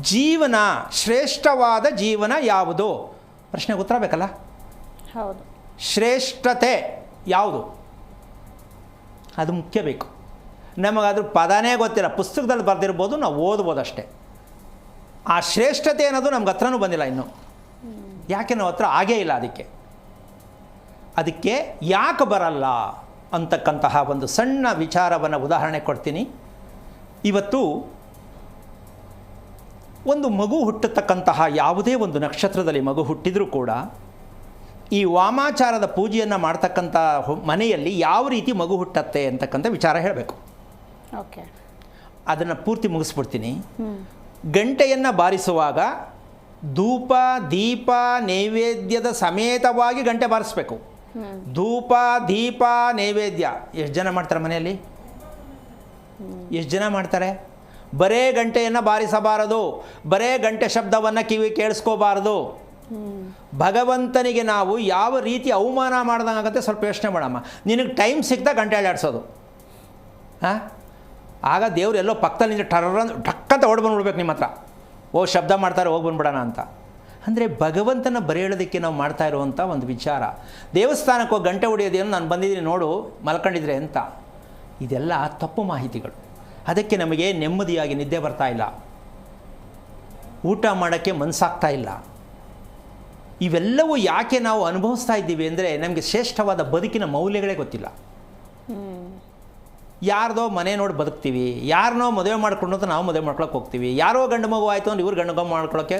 ಜೀವನ ಶ್ರೇಷ್ಠವಾದ ಜೀವನ ಯಾವುದು? ಪ್ರಶ್ನೆಗೆ ಉತ್ತರ ಬೇಕಲ್ಲ? ಹೌದು. ಶ್ರೇಷ್ಠತೆ ಯಾವುದು? ಅದು ಮುಖ್ಯ ಬೇಕು. ನಮಗಾದ್ರೂ ಪದನೇ ಗೊತ್ತಿಲ್ಲ ಪುಸ್ತಕದಲ್ಲಿ ಬರೆದಿರ್ಬೋದು ನಾವು ಓದ್ಬೋದು ಅಷ್ಟೇ. ಆ ಶ್ರೇಷ್ಠತೆ ಅನ್ನೋದು ನಮ್ಗೆ ಹತ್ರನೂ ಬಂದಿಲ್ಲ ಇನ್ನು. ಯಾಕೆ ನಾವು ಹತ್ರ ಆಗೇ ಇಲ್ಲ ಅದಕ್ಕೆ. ಅದಕ್ಕೆ ಯಾಕೆ ಬರಲ್ಲ ಅಂತಕ್ಕಂತಹ ಒಂದು ಸಣ್ಣ ವಿಚಾರವನ್ನು ಉದಾಹರಣೆ ಕೊಡ್ತೀನಿ. ಇವತ್ತು ಒಂದು ಮಗು ಹುಟ್ಟತಕ್ಕಂತಹ ಯಾವುದೇ ಒಂದು ನಕ್ಷತ್ರದಲ್ಲಿ ಮಗು ಹುಟ್ಟಿದರೂ ಕೂಡ ಈ ವಾಮಾಚಾರದ ಪೂಜೆಯನ್ನು ಮಾಡ್ತಕ್ಕಂಥ ಮನೆಯಲ್ಲಿ ಯಾವ ರೀತಿ ಮಗು ಹುಟ್ಟತ್ತೆ ಅಂತಕ್ಕಂಥ ವಿಚಾರ ಹೇಳಬೇಕು. ಓಕೆ. ಅದನ್ನು ಪೂರ್ತಿ ಮುಗಿಸ್ಬಿಡ್ತೀನಿ. ಗಂಟೆಯನ್ನು ಬಾರಿಸುವಾಗ ಧೂಪ ದೀಪ ನೈವೇದ್ಯದ ಸಮೇತವಾಗಿ ಗಂಟೆ ಬಾರಿಸ್ಬೇಕು. ಧೂಪ ದೀಪ ನೈವೇದ್ಯ. ಎಷ್ಟು ಜನ ಮಾಡ್ತಾರೆ ಮನೆಯಲ್ಲಿ? ಎಷ್ಟು ಜನ ಮಾಡ್ತಾರೆ? ಬರೇ ಗಂಟೆಯನ್ನು ಬಾರಿಸಬಾರದು, ಬರೇ ಗಂಟೆ ಶಬ್ದವನ್ನು ಕಿವಿ ಕೇಳಿಸ್ಕೋಬಾರದು. ಭಗವಂತನಿಗೆ ನಾವು ಯಾವ ರೀತಿ ಅವಮಾನ ಮಾಡ್ದಂಗಾಗತ್ತೆ ಸ್ವಲ್ಪ ಯೋಚನೆ ಮಾಡಮ್ಮ. ನಿನಗೆ ಟೈಮ್ ಸಿಗ್ತಾ ಗಂಟೆ ಅಳ್ಳಾಡ್ಸೋದು ಹಾಂ ಆಗ ದೇವ್ರು ಎಲ್ಲೋ ಪಕ್ಕದಲ್ಲಿ ಟರ್ರ ಟಕ್ಕಂತ ಓಡ್ ಬಂದ್ಬಿಡ್ಬೇಕು ನಿಮ್ಮ ಹತ್ರ. ಓ, ಶಬ್ದ ಮಾಡ್ತಾರೆ, ಹೋಗಿ ಬಂದ್ಬಿಡೋಣ ಅಂತ. ಅಂದರೆ ಭಗವಂತನ ಬರೆಯೋದಕ್ಕೆ ನಾವು ಮಾಡ್ತಾ ಇರುವಂಥ ಒಂದು ವಿಚಾರ. ದೇವಸ್ಥಾನಕ್ಕೆ ಹೋಗಿ ಗಂಟೆ ಹೊಡೆಯೋದೇನು ನಾನು ಬಂದಿದ್ದೀನಿ ನೋಡು, ಮಲ್ಕೊಂಡಿದ್ರೆ ಅಂತ. ಇದೆಲ್ಲ ತಪ್ಪು ಮಾಹಿತಿಗಳು. ಅದಕ್ಕೆ ನಮಗೆ ನೆಮ್ಮದಿಯಾಗಿ ನಿದ್ದೆ ಬರ್ತಾ ಇಲ್ಲ. ಊಟ ಮಾಡೋಕ್ಕೆ ಮನಸ್ಸಾಗ್ತಾ ಇಲ್ಲ. ಇವೆಲ್ಲವೂ ಯಾಕೆ ನಾವು ಅನುಭವಿಸ್ತಾ ಇದ್ದೀವಿ ಅಂದರೆ ನಮಗೆ ಶ್ರೇಷ್ಠವಾದ ಬದುಕಿನ ಮೌಲ್ಯಗಳೇ ಗೊತ್ತಿಲ್ಲ. ಯಾರ್ದೋ ಮನೆ ನೋಡಿ ಬದುಕ್ತೀವಿ ಯಾರನ್ನೋ ಮದುವೆ ಮಾಡ್ಕೊಂಡು ಅಂತ ನಾವು ಮದುವೆ ಮಾಡ್ಕೊಳಕ್ಕೆ ಹೋಗ್ತೀವಿ ಯಾರೋ ಗಂಡು ಮಗು ಆಯಿತು ಅಂದ್ರೆ ಇವ್ರು ಗಂಡು ಮಗು ಮಾಡ್ಕೊಳಕ್ಕೆ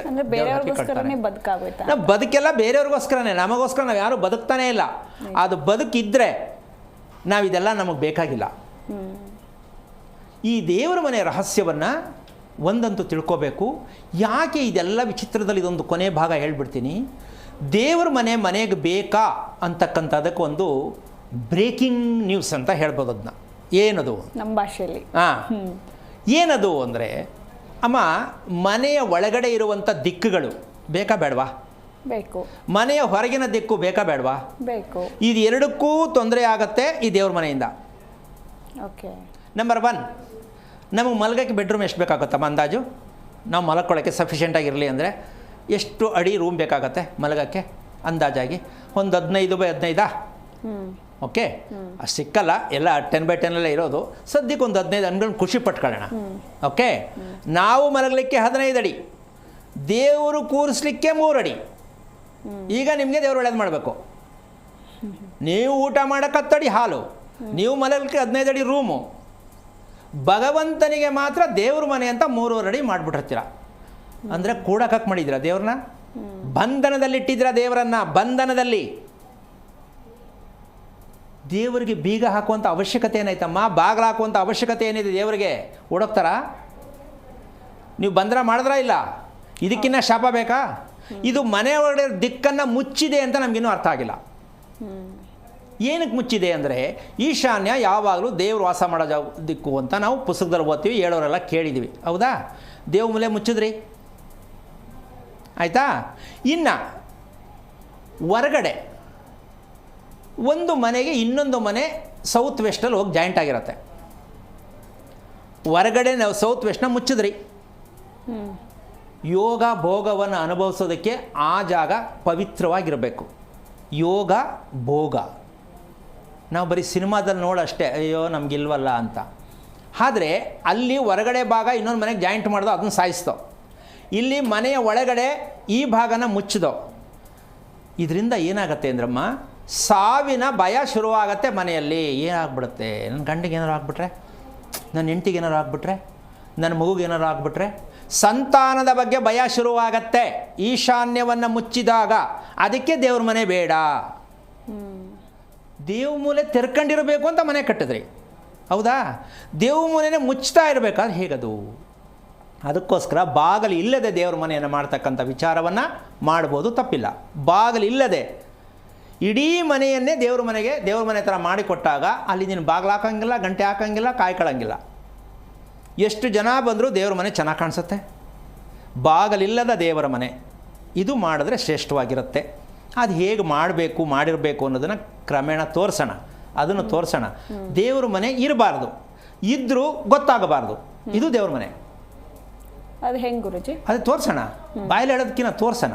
ನಾವು ಬದುಕೆಲ್ಲ ಬೇರೆಯವ್ರಿಗೋಸ್ಕರನೇ ನಮಗೋಸ್ಕರ ನಾವು ಯಾರು ಬದುಕ್ತಾನೇ ಇಲ್ಲ. ಅದು ಬದುಕಿದ್ರೆ ನಾವು ಇದೆಲ್ಲ ನಮಗೆ ಬೇಕಾಗಿಲ್ಲ. ಈ ದೇವರ ಮನೆ ರಹಸ್ಯವನ್ನು ಒಂದಂತೂ ತಿಳ್ಕೋಬೇಕು. ಯಾಕೆ ಇದೆಲ್ಲ ವಿಚಿತ್ರದಲ್ಲಿ ಇದೊಂದು ಕೊನೆ ಭಾಗ ಹೇಳ್ಬಿಡ್ತೀನಿ. ದೇವರ ಮನೆ ಮನೆಗೆ ಬೇಕಾ ಅಂತಕ್ಕಂಥದ್ದಕ್ಕೆ ಒಂದು ಬ್ರೇಕಿಂಗ್ ನ್ಯೂಸ್ ಅಂತ ಹೇಳ್ಬೋದು ಅದನ್ನ ಏನದು? ನಮ್ಮ ಭಾಷೆಯಲ್ಲಿ. ಹಾಂ ಏನದು ಅಂದರೆ ಅಮ್ಮ ಮನೆಯ ಒಳಗಡೆ ಇರುವಂಥ ದಿಕ್ಕುಗಳು ಬೇಕಾ ಬೇಡವಾ? ಬೇಕು. ಮನೆಯ ಹೊರಗಿನ ದಿಕ್ಕು ಬೇಕಾ ಬೇಡವಾ? ಬೇಕು. ಇದು ಎರಡಕ್ಕೂ ತೊಂದರೆ ಆಗತ್ತೆ ಈ ದೇವ್ರ ಮನೆಯಿಂದ. ಓಕೆ. ನಂಬರ್ ಒನ್ ನಮಗೆ ಮಲಗಕ್ಕೆ ಬೆಡ್ರೂಮ್ ಎಷ್ಟು ಬೇಕಾಗುತ್ತಮ್ಮ ಅಂದಾಜು? ನಾವು ಮಲ್ಕೊಳ್ಳೋಕ್ಕೆ ಸಫಿಷಿಯೆಂಟಾಗಿರಲಿ ಅಂದರೆ ಎಷ್ಟು ಅಡಿ ರೂಮ್ ಬೇಕಾಗತ್ತೆ ಮಲಗೋಕ್ಕೆ ಅಂದಾಜಾಗಿ? ಒಂದು ಹದಿನೈದು ಬೈ ಹದಿನೈದಾ? ಓಕೆ ಅಷ್ಟು ಸಿಕ್ಕಲ್ಲ ಎಲ್ಲ ಟೆನ್ ಬೈ ಟೆನ್ನಲ್ಲೇ ಇರೋದು. ಸದ್ಯಕ್ಕೆ ಒಂದು ಹದಿನೈದು ಅನ್ಕೊಂಡು ಖುಷಿ ಪಟ್ಕೊಳ್ಳೋಣ. ಓಕೆ ನಾವು ಮಲಗಲಿಕ್ಕೆ ಹದಿನೈದು ಅಡಿ. ದೇವರು ಕೂರಿಸ್ಲಿಕ್ಕೆ ಮೂರು ಅಡಿ. ಈಗ ನಿಮಗೆ ದೇವರು ಒಳ್ಳೇದು ಮಾಡಬೇಕು. ನೀವು ಊಟ ಮಾಡೋಕ್ಕೆ ಹತ್ತಡಿ ಹಾಲು. ನೀವು ಮಲಗಲಿಕ್ಕೆ ಹದಿನೈದು ಅಡಿ ರೂಮು ಭಗವಂತನಿಗೆ ಮಾತ್ರ ದೇವ್ರ ಮನೆ ಅಂತ ಮೂರು ಅಡಿ ಮಾಡಿಬಿಟ್ಟಿರ್ತೀರ ಅಂದರೆ ಕೂಡಕಕ್ಕೆ ಮಾಡಿದ್ದೀರ ದೇವ್ರನ್ನ? ಬಂಧನದಲ್ಲಿಟ್ಟಿದ್ದೀರಾ ದೇವರನ್ನ? ಬಂಧನದಲ್ಲಿ. ದೇವರಿಗೆ ಬೀಗ ಹಾಕುವಂಥ ಅವಶ್ಯಕತೆ ಏನಾಯ್ತಮ್ಮ? ಬಾಗಿಲು ಹಾಕುವಂಥ ಅವಶ್ಯಕತೆ ಏನಿದೆ ದೇವರಿಗೆ? ಓಡೋಗ್ತಾರ? ನೀವು ಬಂದ್ರ ಮಾಡಿದ್ರಾ ಇಲ್ಲ? ಇದಕ್ಕಿನ್ನ ಶಾಪ ಬೇಕಾ? ಇದು ಮನೆ ಒಳಗಡೆ ದಿಕ್ಕನ್ನು ಮುಚ್ಚಿದೆ ಅಂತ ನಮಗಿನ್ನೂ ಅರ್ಥ ಆಗಿಲ್ಲ. ಏನಕ್ಕೆ ಮುಚ್ಚಿದೆ ಅಂದರೆ ಈಶಾನ್ಯ ಯಾವಾಗಲೂ ದೇವರು ವಾಸ ಮಾಡೋ ದಿಕ್ಕು ಅಂತ ನಾವು ಪುಸ್ತಕದಲ್ಲಿ ಓದ್ತೀವಿ, ಹೇಳೋರೆಲ್ಲ ಕೇಳಿದ್ದೀವಿ. ಹೌದಾ? ದೇವ್ ಮೂಲೆ ಮುಚ್ಚಿದ್ರಿ? ಆಯಿತಾ? ಇನ್ನು ಹೊರಗಡೆ ಒಂದು ಮನೆಗೆ ಇನ್ನೊಂದು ಮನೆ ಸೌತ್ ವೆಸ್ಟಲ್ಲಿ ಹೋಗಿ ಜಾಯಿಂಟ್ ಆಗಿರುತ್ತೆ. ಹೊರಗಡೆ ನಾವು ಸೌತ್ ವೆಸ್ಟ್ನ ಮುಚ್ಚಿದ್ರಿ. ಯೋಗ ಭೋಗವನ್ನು ಅನುಭವಿಸೋದಕ್ಕೆ ಆ ಜಾಗ ಪವಿತ್ರವಾಗಿರಬೇಕು. ಯೋಗ ಭೋಗ. ನಾವು ಬರೀ ಸಿನಿಮಾದಲ್ಲಿ ನೋಡಷ್ಟೇ, ಅಯ್ಯೋ, ನಮಗಿಲ್ವಲ್ಲ ಅಂತ. ಆದರೆ ಅಲ್ಲಿ ಹೊರಗಡೆ ಭಾಗ ಇನ್ನೊಂದು ಮನೆಗೆ ಜಾಯಿಂಟ್ ಮಾಡ್ದೋ, ಅದನ್ನು ಸಾಯಿಸ್ತೋ ಇಲ್ಲಿ ಮನೆಯ ಒಳಗಡೆ ಈ ಭಾಗನ ಮುಚ್ಚಿದೋ ಇದರಿಂದ ಏನಾಗತ್ತೆ ಅಂದ್ರಮ್ಮ, ಸಾವಿನ ಭಯ ಶುರುವಾಗತ್ತೆ ಮನೆಯಲ್ಲಿ. ಏನಾಗ್ಬಿಡುತ್ತೆ? ನನ್ನ ಗಂಡಿಗೆ ಏನಾರು ಆಗ್ಬಿಟ್ರೆ? ನನ್ನ ಹೆಂಡ್ತಿಗೆ ಏನಾರು ಆಗ್ಬಿಟ್ರೆ? ನನ್ನ ಮಗುಗೆ ಏನಾರು ಆಗ್ಬಿಟ್ರೆ? ಸಂತಾನದ ಬಗ್ಗೆ ಭಯ ಶುರುವಾಗತ್ತೆ. ಈಶಾನ್ಯವನ್ನು ಮುಚ್ಚಿದಾಗ, ಅದಕ್ಕೆ ದೇವ್ರ ಮನೆ ಬೇಡ. ದೇವ್ ಮೂಲೆ ತೆರ್ಕೊಂಡಿರಬೇಕು ಅಂತ ಮನೆ ಕಟ್ಟಿದ್ರಿ. ಹೌದಾ? ದೇವ್ ಮೂಲೆನೇ ಮುಚ್ತಾ ಇರಬೇಕಾದ್ರೆ ಹೇಗದು? ಅದಕ್ಕೋಸ್ಕರ ಬಾಗಿಲು ಇಲ್ಲದೆ ದೇವ್ರ ಮನೆಯನ್ನು ಮಾಡ್ತಕ್ಕಂಥ ವಿಚಾರವನ್ನು ಮಾಡ್ಬೋದು, ತಪ್ಪಿಲ್ಲ. ಬಾಗಿಲು ಇಲ್ಲದೆ ಇಡೀ ಮನೆಯನ್ನೇ ದೇವ್ರ ಮನೆಗೆ, ದೇವ್ರ ಮನೆ ಥರ ಮಾಡಿಕೊಟ್ಟಾಗ ಅಲ್ಲಿ ನೀನು ಬಾಗಿಲು ಹಾಕಂಗಿಲ್ಲ, ಗಂಟೆ ಹಾಕೋಂಗಿಲ್ಲ ಕಾಯ್ಕೊಳ್ಳೋಂಗಿಲ್ಲ ಎಷ್ಟು ಜನ ಬಂದರೂ ದೇವ್ರ ಮನೆ ಚೆನ್ನಾಗಿ ಕಾಣಿಸುತ್ತೆ. ಬಾಗಿಲಿಲ್ಲದ ದೇವರ ಮನೆ. ಇದು ಮಾಡಿದ್ರೆ ಶ್ರೇಷ್ಠವಾಗಿರುತ್ತೆ. ಅದು ಹೇಗೆ ಮಾಡಬೇಕು ಮಾಡಿರಬೇಕು ಅನ್ನೋದನ್ನು ಕ್ರಮೇಣ ತೋರಿಸೋಣ. ಅದನ್ನು ತೋರಿಸೋಣ. ದೇವ್ರ ಮನೆ ಇರಬಾರ್ದು. ಇದ್ರೂ ಗೊತ್ತಾಗಬಾರ್ದು. ಇದು ದೇವ್ರ ಮನೆ. ಅದು ಹೆಂಗೆ ಗುರುಜಿ? ಅದು ತೋರ್ಸೋಣ. ಬಾಯಲ್ಲಿ ಹೇಳೋದಕ್ಕಿಂತ ತೋರ್ಸೋಣ.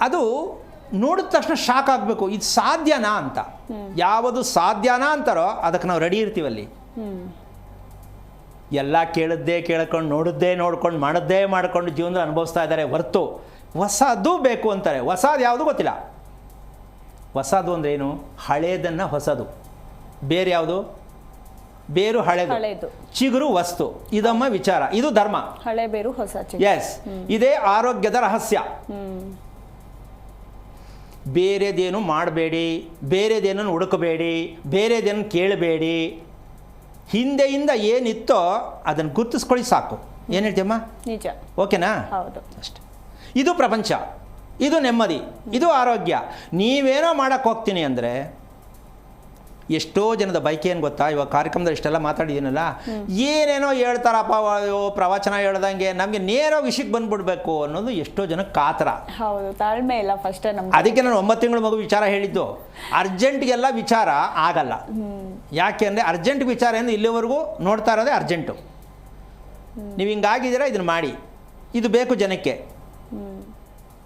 ಅದು ನೋಡಿದ ತಕ್ಷಣ ಶಾಕ್ ಆಗಬೇಕು. ಇದು ಸಾಧ್ಯನಾ ಅಂತ. ಯಾವುದು ಸಾಧ್ಯನಾ ಅಂತಾರೋ ಅದಕ್ಕೆ ನಾವು ರೆಡಿ ಇರ್ತೀವಲ್ಲಿ ಎಲ್ಲ ಕೇಳಿದ್ದೇ ಕೇಳ್ಕೊಂಡು ನೋಡಿದ್ದೇ ನೋಡ್ಕೊಂಡು ಮಾಡದ್ದೇ ಮಾಡ್ಕೊಂಡು ಜೀವನದಲ್ಲಿ ಅನುಭವಿಸ್ತಾ ಇದ್ದಾರೆ. ಹೊರ್ತು ಹೊಸದು ಬೇಕು ಅಂತಾರೆ. ಹೊಸದು ಯಾವುದು ಗೊತ್ತಿಲ್ಲ? ಹೊಸದು ಅಂದ್ರೆ ಏನು? ಹಳೇದನ್ನು ಹೊಸದು. ಬೇರೆ ಯಾವುದು? ಬೇರು ಹಳೆದು. ಚಿಗುರು ವಸ್ತು. ಇದಮ್ಮ ವಿಚಾರ. ಇದು ಧರ್ಮ. ಹಳೆ ಬೇರು ಹೊಸ ಎಸ್ ಇದೇ ಆರೋಗ್ಯದ ರಹಸ್ಯ. ಬೇರೆದೇನು ಮಾಡಬೇಡಿ ಬೇರೆದೇನನ್ನು ಹುಡುಕಬೇಡಿ ಬೇರೆದೇನು ಕೇಳಬೇಡಿ. ಹಿಂದೆಯಿಂದ ಏನಿತ್ತೋ ಅದನ್ನು ಗುರ್ತಿಸ್ಕೊಳ್ಳಿ ಸಾಕು. ಏನು ಹೇಳ್ತೀಯಮ್ಮ? ನಿಜ. ಓಕೆನಾ? ಹೌದು. ಅಷ್ಟೆ. ಇದು ಪ್ರಪಂಚ ಇದು ನೆಮ್ಮದಿ ಇದು ಆರೋಗ್ಯ. ನೀವೇನೋ ಮಾಡೋಕ್ಕೆ ಹೋಗ್ತೀನಿ ಅಂದರೆ ಎಷ್ಟೋ ಜನದ ಬೈಕ್ ಏನು ಗೊತ್ತಾ? ಇವಾಗ ಕಾರ್ಯಕ್ರಮದಲ್ಲಿ ಇಷ್ಟೆಲ್ಲ ಮಾತಾಡಿದ್ದೀನಲ್ಲ ಏನೇನೋ ಹೇಳ್ತಾರಪ್ಪ ಪ್ರವಚನ ಹೇಳ್ದಂಗೆ ನಮಗೆ ನೇರ ವಿಷಯಕ್ಕೆ ಬಂದ್ಬಿಡ್ಬೇಕು ಅನ್ನೋದು ಎಷ್ಟೋ ಜನಕ್ಕೆ ಕಾತರ. ಹೌದು ತಾಳ್ಮೆ ಇಲ್ಲ ಫಸ್ಟ್ ಅದಕ್ಕೆ ನಾನು ಒಂಬತ್ತು ತಿಂಗಳು ಮಗು ವಿಚಾರ ಹೇಳಿದ್ದು. ಅರ್ಜೆಂಟ್ಗೆಲ್ಲ ವಿಚಾರ ಆಗಲ್ಲ. ಯಾಕೆ ಅಂದರೆ ಅರ್ಜೆಂಟ್ ವಿಚಾರ ಏನು ಇಲ್ಲಿವರೆಗೂ ನೋಡ್ತಾ ಇರೋದೇ ಅರ್ಜೆಂಟು. ನೀವು ಹಿಂಗಾಗಿದ್ದೀರಾ ಇದನ್ನು ಮಾಡಿ. ಇದು ಬೇಕು ಜನಕ್ಕೆ.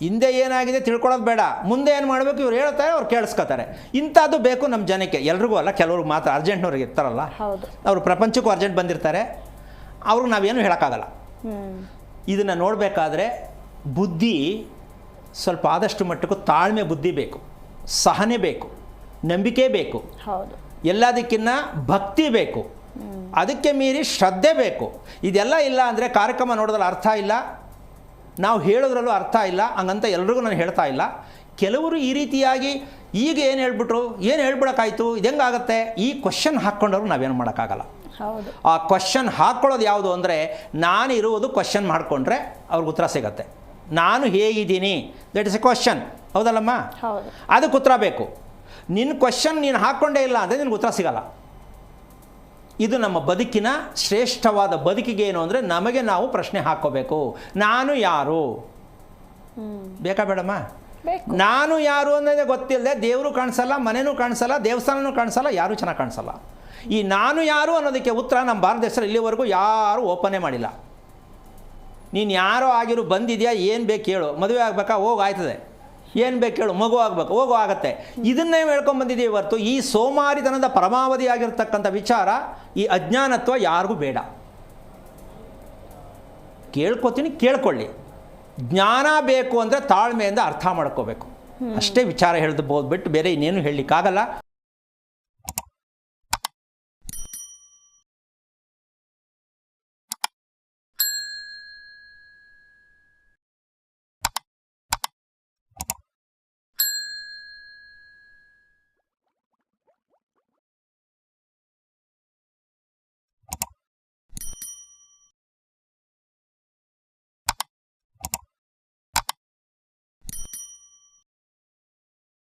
ಹಿಂದೆ ಏನಾಗಿದೆ ತಿಳ್ಕೊಳ್ಳೋದು ಬೇಡ. ಮುಂದೆ ಏನು ಮಾಡಬೇಕು ಇವ್ರು ಹೇಳ್ತಾರೆ ಅವ್ರು ಕೇಳಿಸ್ಕೊತಾರೆ. ಇಂಥದ್ದು ಬೇಕು ನಮ್ಮ ಜನಕ್ಕೆ. ಎಲ್ರಿಗೂ ಅಲ್ಲ ಕೆಲವ್ರಿಗೆ ಮಾತ್ರ. ಅರ್ಜೆಂಟ್ನವ್ರಿಗೆ ಇರ್ತಾರಲ್ಲ. ಹೌದು. ಅವರು ಪ್ರಪಂಚಕ್ಕೂ ಅರ್ಜೆಂಟ್ ಬಂದಿರ್ತಾರೆ. ಅವ್ರಿಗೆ ನಾವೇನು ಹೇಳೋಕ್ಕಾಗಲ್ಲ. ಇದನ್ನು ನೋಡಬೇಕಾದ್ರೆ ಬುದ್ಧಿ ಸ್ವಲ್ಪ ಆದಷ್ಟು ಮಟ್ಟಕ್ಕೂ ತಾಳ್ಮೆ ಬುದ್ಧಿ ಬೇಕು. ಸಹನೆ ಬೇಕು. ನಂಬಿಕೆ ಬೇಕು. ಹೌದು. ಎಲ್ಲದಕ್ಕಿನ್ನ ಭಕ್ತಿ ಬೇಕು. ಅದಕ್ಕೆ ಮೀರಿ ಶ್ರದ್ಧೆ ಬೇಕು. ಇದೆಲ್ಲ ಇಲ್ಲ ಅಂದರೆ ಕಾರ್ಯಕ್ರಮ ನೋಡೋದ್ರಲ್ಲಿ ಅರ್ಥ ಇಲ್ಲ. ನಾವು ಹೇಳೋದ್ರಲ್ಲೂ ಅರ್ಥ ಇಲ್ಲ ಹಂಗಂತ ಎಲ್ರಿಗೂ ನಾನು ಹೇಳ್ತಾ ಇಲ್ಲ. ಕೆಲವರು ಈ ರೀತಿಯಾಗಿ ಈಗ ಏನು ಹೇಳ್ಬಿಟ್ರು ಏನು ಹೇಳ್ಬಿಡೋಕ್ಕಾಯ್ತು ಇದು ಹೆಂಗಾಗತ್ತೆ ಈ ಕ್ವಶನ್ ಹಾಕ್ಕೊಂಡವ್ರು ನಾವೇನು ಮಾಡೋಕ್ಕಾಗಲ್ಲ. ಹೌದು. ಆ ಕ್ವಶನ್ ಹಾಕ್ಕೊಳ್ಳೋದು ಯಾವುದು ಅಂದರೆ ನಾನು ಇರುವುದು ಕ್ವಶನ್ ಮಾಡಿಕೊಂಡ್ರೆ ಅವ್ರಿಗೆ ಉತ್ತರ ಸಿಗತ್ತೆ. ನಾನು ಹೇಗಿದ್ದೀನಿ? ದಟ್ ಇಸ್ ಎ ಕ್ವಶನ್ ಹೌದಲ್ಲಮ್ಮ? ಹೌದು. ಅದಕ್ಕೆ ಉತ್ತರ ಬೇಕು. ನಿನ್ನ ಕ್ವಶನ್ ನೀನು ಹಾಕ್ಕೊಂಡೇ ಇಲ್ಲ ಅಂದರೆ ನಿನಗೆ ಉತ್ತರ ಸಿಗಲ್ಲ. ಇದು ನಮ್ಮ ಬದುಕಿನ ಶ್ರೇಷ್ಠವಾದ ಬದುಕಿಗೆ ಏನು ಅಂದರೆ ನಮಗೆ ನಾವು ಪ್ರಶ್ನೆ ಹಾಕೋಬೇಕು. ನಾನು ಯಾರು? ಬೇಕಾ ಬೇಡಮ್ಮ? ನಾನು ಯಾರು ಅನ್ನೋದೇ ಗೊತ್ತಿಲ್ಲದೆ ದೇವರು ಕಾಣಿಸಲ್ಲ ಮನೆಯೂ ಕಾಣಿಸಲ್ಲ ದೇವಸ್ಥಾನನೂ ಕಾಣಿಸಲ್ಲ ಯಾರೂ ಚೆನ್ನಾಗಿ ಕಾಣಿಸಲ್ಲ. ಈ ನಾನು ಯಾರು ಅನ್ನೋದಕ್ಕೆ ಉತ್ತರ ನಮ್ಮ ಭಾರತ ದೇಶದಲ್ಲಿ ಇಲ್ಲಿವರೆಗೂ ಯಾರೂ ಓಪನೇ ಮಾಡಿಲ್ಲ. ನೀನು ಯಾರೋ ಆಗಿರು ಬಂದಿದೆಯಾ ಏನು ಬೇಕು ಹೇಳು. ಮದುವೆ ಆಗಬೇಕಾ? ಹೋಗಿ ಆಯ್ತದೆ. ಏನು ಬೇಕು ಹೇಳು, ಮಗು ಆಗಬೇಕು, ಹೋಗು, ಆಗತ್ತೆ. ಇದನ್ನೇ ಹೇಳ್ಕೊಂಬಂದಿದ್ದೀವಿ ಹೊರತು, ಈ ಸೋಮಾರಿತನದ ಪರಮಾವಧಿ ಆಗಿರ್ತಕ್ಕಂಥ ವಿಚಾರ, ಈ ಅಜ್ಞಾನತ್ವ ಯಾರಿಗೂ ಬೇಡ. ಕೇಳ್ಕೊತೀನಿ, ಕೇಳ್ಕೊಳ್ಳಿ. ಜ್ಞಾನ ಬೇಕು ಅಂದರೆ ತಾಳ್ಮೆಯಿಂದ ಅರ್ಥ ಮಾಡ್ಕೋಬೇಕು. ಅಷ್ಟೇ ವಿಚಾರ ಹೇಳ್ದು ಬಿಟ್ಟು ಬೇರೆ ಇನ್ನೇನು ಹೇಳಲಿಕ್ಕಾಗಲ್ಲ.